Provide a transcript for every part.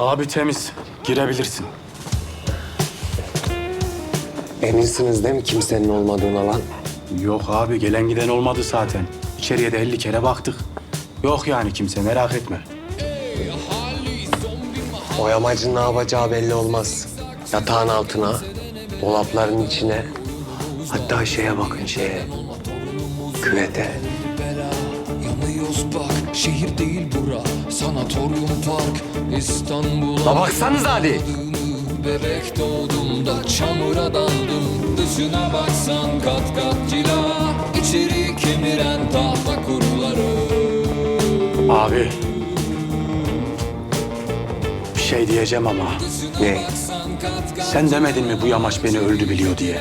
Abi temiz. Girebilirsin. Eminsiniz değil mi kimsenin olmadığına lan? Yok abi gelen giden olmadı zaten. İçeriye de 50 kere baktık. Yok yani kimse merak etme. O yamacın ne yapacağı belli olmaz. Yatağın altına, dolapların içine, hatta şeye bakın şeye, küvete. Yanıyoruz bak şehir değil bura Sanatoryum Park İstanbul'a La baksanıza hadi. Bebek doğduğumda çamura daldım Dışına baksan kat kat cila İçeri kemiren tahta kuruları Abi. Bir şey diyeceğim ama. Ne? Sen demedin mi bu yamaç beni öldü biliyor diye?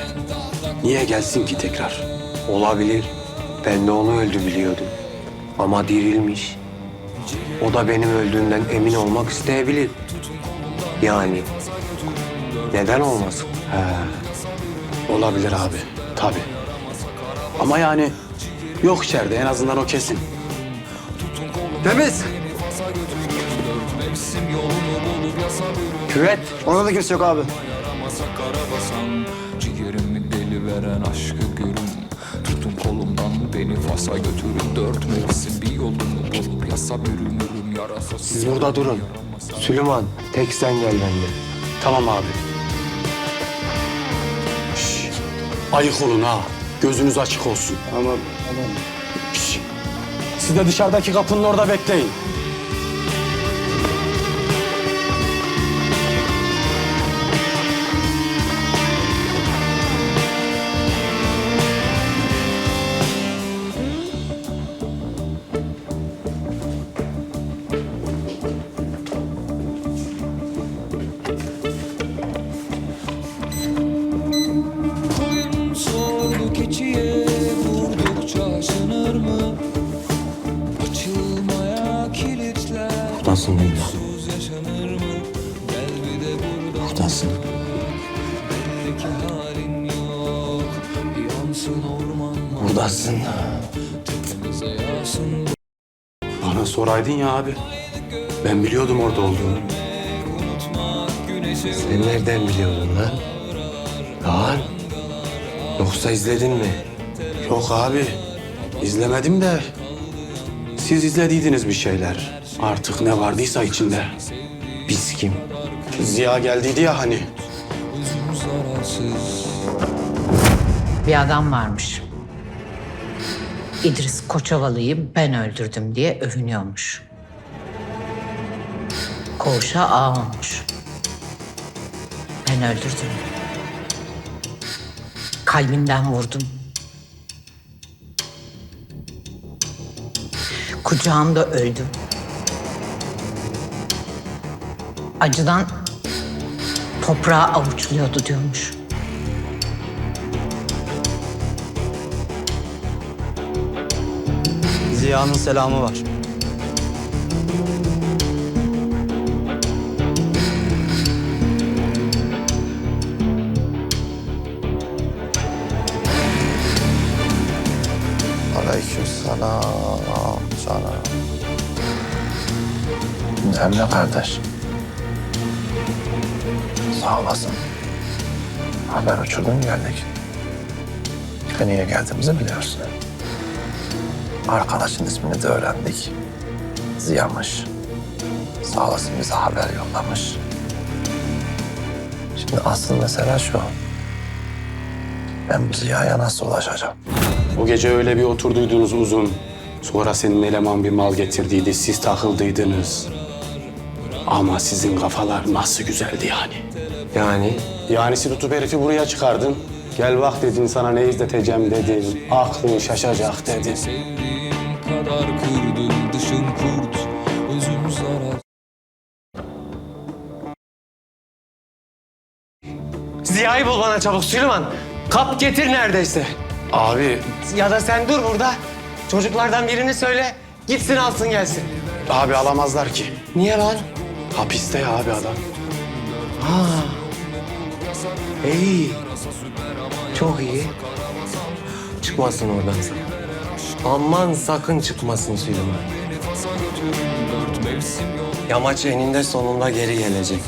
Niye gelsin ki tekrar? Olabilir. Ben de onu öldü biliyordum. Ama dirilmiş. O da benim öldüğümden emin olmak isteyebilir. Yani neden olmasın? Olabilir abi. Tabii. Ama yani yok içeride en azından o kesin. Temiz. Küvet. Orada da kimse yok abi. Ciğerimi deli veren aşkı görün Tutun kolumdan beni Fas'a götürün Dört yolunu yasa bürünürüm Yarasa Siz burada durun. Süleyman, tek sen gel benimle. Tamam abi. Şş, ayık olun ha. Gözünüz açık olsun. Tamam, tamam. Şş, siz de dışarıdaki kapının orada bekleyin. Mı? Açılmaya kilitler Buradasın Leyla. Yaşanır mı? Gel bir de burada Buradasın. Belli ki halin yok Yansın orman Buradasın. Tepemize yağsın Bana soraydın ya abi. Ben biliyordum orada olduğunu. güneşe Sen nereden biliyordun lan? Lan. Yoksa izledin mi? Yok abi. İzlemedim de. Siz izlediydiniz bir şeyler. Artık ne vardıysa içinde. Biz kim? Ziya geldiydi ya hani. Bir adam varmış. İdris Koçovalı'yı ben öldürdüm diye övünüyormuş. Koğuşa ağa olmuş. Ben öldürdüm. Kalbinden vurdum. Kucağımda öldüm. Acıdan toprağa avuçluyordu diyormuş. Ziya'nın selamı var. Aleykümselam sana. Emre kardeş. Sağ olasın. Haber uçurdun geldik. Ve niye geldiğimizi biliyorsun. Arkadaşın ismini de öğrendik. Ziya'mış. Sağ olasın bize haber yollamış. Şimdi asıl mesele şu. Ben Ziya'ya nasıl ulaşacağım? O gece öyle bir oturduydunuz uzun. Sonra senin eleman bir mal getirdiydi. Siz takıldıydınız. Ama sizin kafalar nasıl güzeldi yani. Yani Yani tutup herifi buraya çıkardın. Gel bak dedin sana ne izleteceğim dedin. Aklın şaşacak dedin. Kadar kırdın dışın kurt Özüm zarar Ziya'yı bul bana çabuk Süleyman. Kap getir neredeyse. Abi, Ya da sen dur burada. Çocuklardan birini söyle. Gitsin alsın gelsin. abi alamazlar ki. Niye lan? Hapiste ya abi adam. İyi. Çok iyi. Çıkmasın oradan. Aman sakın çıkmasın yolunu Yamaç eninde sonunda geri gelecek.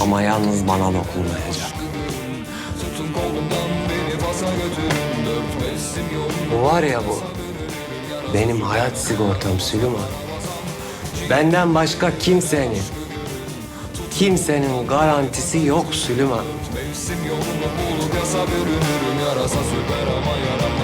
Ama yalnız bana dokunmayacak. Bu var ya bu. Benim hayat sigortam Süleyman. Benden başka kimsenin, kimsenin garantisi yok Süleyman. Mevsim yolunu bulup yasa bürünürüm Yarasa süper ama yara